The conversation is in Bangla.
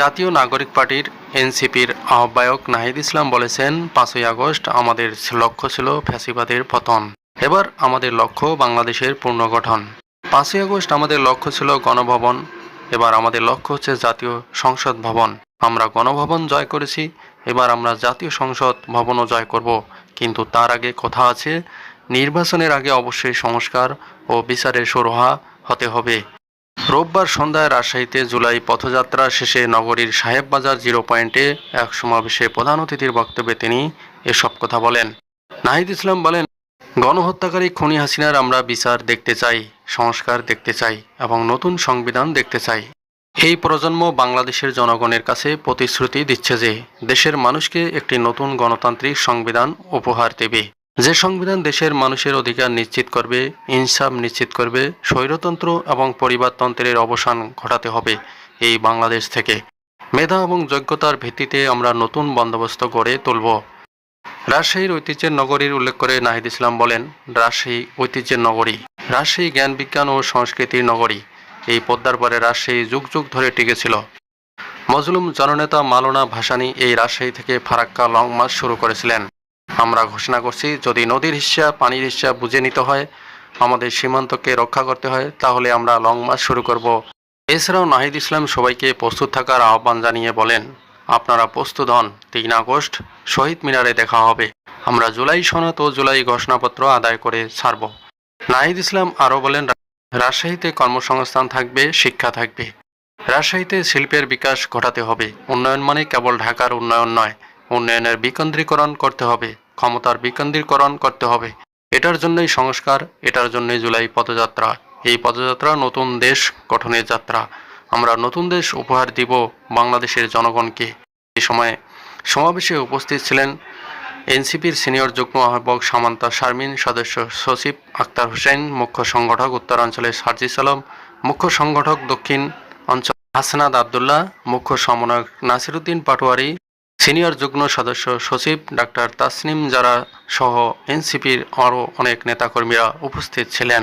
জাতীয় নাগরিক পার্টির এনসিপির আহ্বায়ক নাহিদ ইসলাম বলেছেন, পাঁচই আগস্ট আমাদের লক্ষ্য ছিল ফ্যাসিবাদের পতন। এবার আমাদের লক্ষ্য বাংলাদেশের পুনর্গঠন। পাঁচই আগস্ট আমাদের লক্ষ্য ছিল গণভবন। এবার আমাদের লক্ষ্য হচ্ছে জাতীয় সংসদ ভবন। আমরা গণভবন জয় করেছি, এবার আমরা জাতীয় সংসদ ভবনও জয় করব। কিন্তু তার আগে কথা আছে, নির্বাচনের আগে অবশ্যই সংস্কার ও বিচারের সুরহা হতে হবে। রোববার সন্ধ্যায় রাজশাহীতে জুলাই পথযাত্রা শেষে নগরীর সাহেববাজার জিরো পয়েন্টে এক সমাবেশে প্রধান অতিথির বক্তব্যে তিনি এসব কথা বলেন। নাহিদ ইসলাম বলেন, গণহত্যাকারী খুনি হাসিনার আমরা বিচার দেখতে চাই, সংস্কার দেখতে চাই এবং নতুন সংবিধান দেখতে চাই। এই প্রজন্ম বাংলাদেশের জনগণের কাছে প্রতিশ্রুতি দিচ্ছে যে দেশের মানুষকে একটি নতুন গণতান্ত্রিক সংবিধান উপহার দেবে। যে সংবিধান দেশের মানুষের অধিকার নিশ্চিত করবে, ইনসাফ নিশ্চিত করবে, স্বৈরতন্ত্র এবং পরিবারতন্ত্রের অবসান ঘটাতে হবে এই বাংলাদেশ থেকে। মেধা এবং যোগ্যতার ভিত্তিতে আমরা নতুন বন্দোবস্ত গড়ে তুলব। রাজশাহীর ঐতিহ্যের নগরীর উল্লেখ করে নাহিদ ইসলাম বলেন, রাজশাহী ঐতিহ্যের নগরী। রাজশাহী জ্ঞান বিজ্ঞান ও সংস্কৃতির নগরী। এই পদ্মার পরে রাজশাহী যুগ যুগ ধরে টিকেছিল মজলুম জননেতা মালোনা ভাসানী এই রাজশাহী থেকে ফারাক্কা লং মার্চ শুরু করেছিলেন। আমরা ঘোষণা করছি, যদি নদীর হিস্সা পানির হিস্সা বুঝে নিতে হয়, আমাদের সীমান্তকে রক্ষা করতে হয়, তাহলে আমরা লং মার্চ শুরু করব। এছাড়াও নাহিদ ইসলাম সবাইকে প্রস্তুত থাকার আহ্বান জানিয়ে বলেন, আপনারা প্রস্তুত হন, তিন আগস্ট শহীদ মিনারে দেখা হবে। আমরা জুলাই সনদ ও জুলাই ঘোষণাপত্র আদায় করে ছাড়ব। নাহিদ ইসলাম আরও বলেন, রাজশাহীতে কর্মসংস্থান থাকবে, শিক্ষা থাকবে। রাজশাহীতে শিল্পের বিকাশ ঘটাতে হবে। উন্নয়ন মানে কেবল ঢাকার উন্নয়ন নয়, উন্নয়নের বিকেন্দ্রীকরণ করতে হবে। ক্ষমতার বিকেন্দ্রীকরণ করতে হবে। এটার জন্যই সংস্কার, এটার জন্যই জুলাই পদযাত্রা। এই পদযাত্রা নতুন দেশ গঠনের যাত্রা। আমরা নতুন দেশ উপহার দিব বাংলাদেশের জনগণকে। এই সময় সমাবেশে উপস্থিত ছিলেন এনসিপির সিনিয়র যুগ্ম আহ্বায়ক সামান্তা শারমিন, সদস্য সচিব আক্তার হোসেন, মুখ্য সংগঠক উত্তরাঞ্চলের সার্জিস আলম, মুখ্য সংগঠক দক্ষিণ অঞ্চল হাসনাদ আবদুল্লাহ, মুখ্য সমন্বয়ক নাসিরুদ্দিন পাটোয়ারি সিনিয়র যুগ্ম সদস্য সচিব ডাক্তার তাসনিম জারা সহ এনসিপির আরও অনেক নেতাকর্মীরা উপস্থিত ছিলেন।